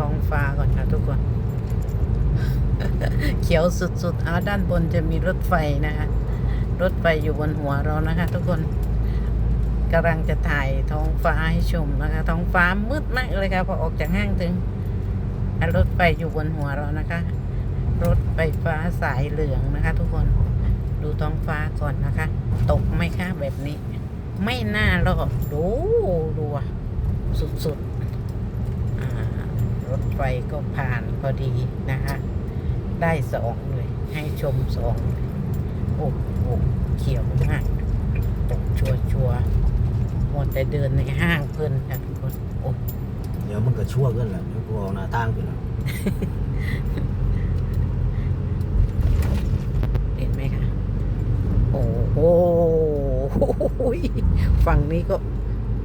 ท้องฟ้าก่อนค่ะทุกคน เขียวสุดๆเอาด้านบนจะมีรถไฟนะคะรถไฟอยู่บนหัวเรานะคะ ทุกคนกำลังจะถ่ายท้องฟ้าให้ชมนะคะ ท้องฟ้ามืดมากเลยค่ะพอออกจากห้างถึงรถไฟอยู่บนหัวเรานะคะ รถไฟฟ้าสายเหลืองนะคะ ทุกคนดูท้องฟ้าก่อนนะคะ ตกไหมคะแบบนี้ ไม่น่ารอดดูดูสุดๆ รถไฟก็ผ่านพอดีนะคะได้สองเลยให้ชมสองเลยโอ้โหเขียวมากตกชัวชัวร์ๆหมดแต่เดินในห้างเพื่อนค่ะทุกคนโอ้เดี๋ยวมันก็ชั่วขึ้นแหละเดี๋ยวกูเอาหน้าตั้งขึ้นแล้วเห็นไหมคะโอ้โหฝั่งนี้ก็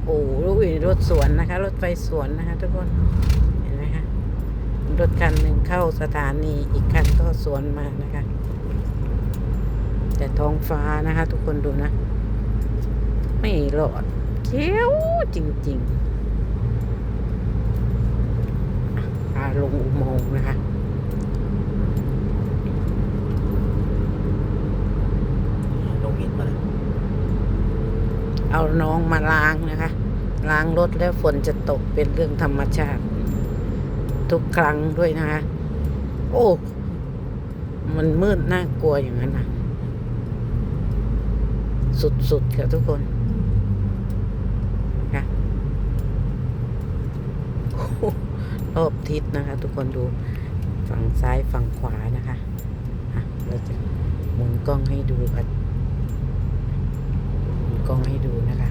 โอ้โหรถสวนนะคะ รถไฟสวนนะคะ ทุกคนเห็นไหมคะ รถคันหนึ่งเข้าสถานีอีกคันก็สวนมานะคะ แต่ท้องฟ้านะคะ ทุกคนดูนะ ไม่รอดเขียวจริงๆอะพาลงอุโมงค์นะคะลงอิฐมาเลยเอาน้องมาล้างนะคะ ล้างรถแล้วฝนจะตกเป็นเรื่องธรรมชาติ ทุกครั้งด้วยนะคะโอ้ มันมืดน่ากลัวอย่างนั้นนะสุดๆค่ะทุกคนนะคะรอบทิศนะคะ ทุกคนดูฝั่งซ้ายฝั่งขวานะคะะเราจะหมุนกล้องให้ดูกันหมุนกล้องให้ดูนะคะ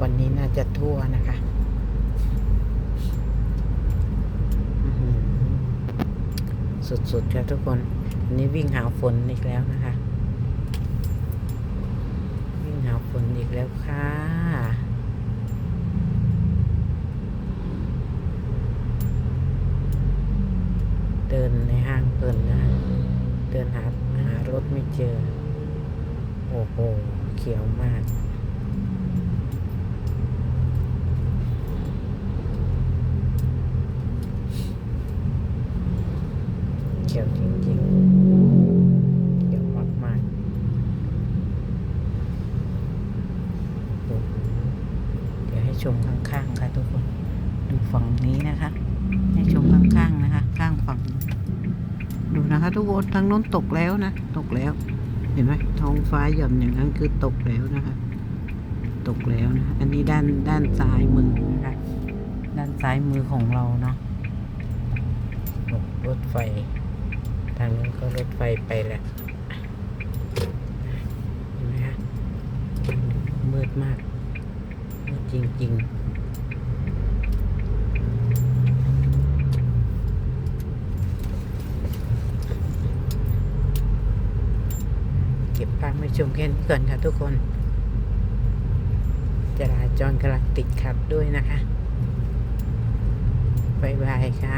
วันนี้น่าจะทั่วนะคะอื้อหือ สุดๆค่ะทุกคน อันนี้วิ่งหาฝนอีกแล้วนะคะ วิ่งหาฝนอีกแล้วค่ะเดินในห้างเปินนะ เดินหาหารถไม่เจอ โอ้โห เขียวมาก เขียวจริงๆเขียวมากๆโอ้โหเดี๋ยวให้ชมข้างๆค่ะทุกคน ดูฝั่งนี้นะคะ ให้ชมข้างๆนะคะ ข้างฝั่ง ดูนะคะ ทุกคนทางโน้นตกแล้วนะ ตกแล้ว เห็นไหมท้องฟ้าหย่อมอย่างนั้นคือตกแล้วนะคะ ตกแล้วนะ อันนี้ด้านด้านซ้ายมือนะคะ ด้านซ้ายมือของเราเนาะรถไฟางนู้นก็รถไฟไปแล้วเห็นไหมคะมืดมากมืดจริงๆเก็บภาพมาชมแค่นี้ก่อนค่ะทุกคน จราจรกำลังติดขัดด้วยนะคะบายบายค่ะ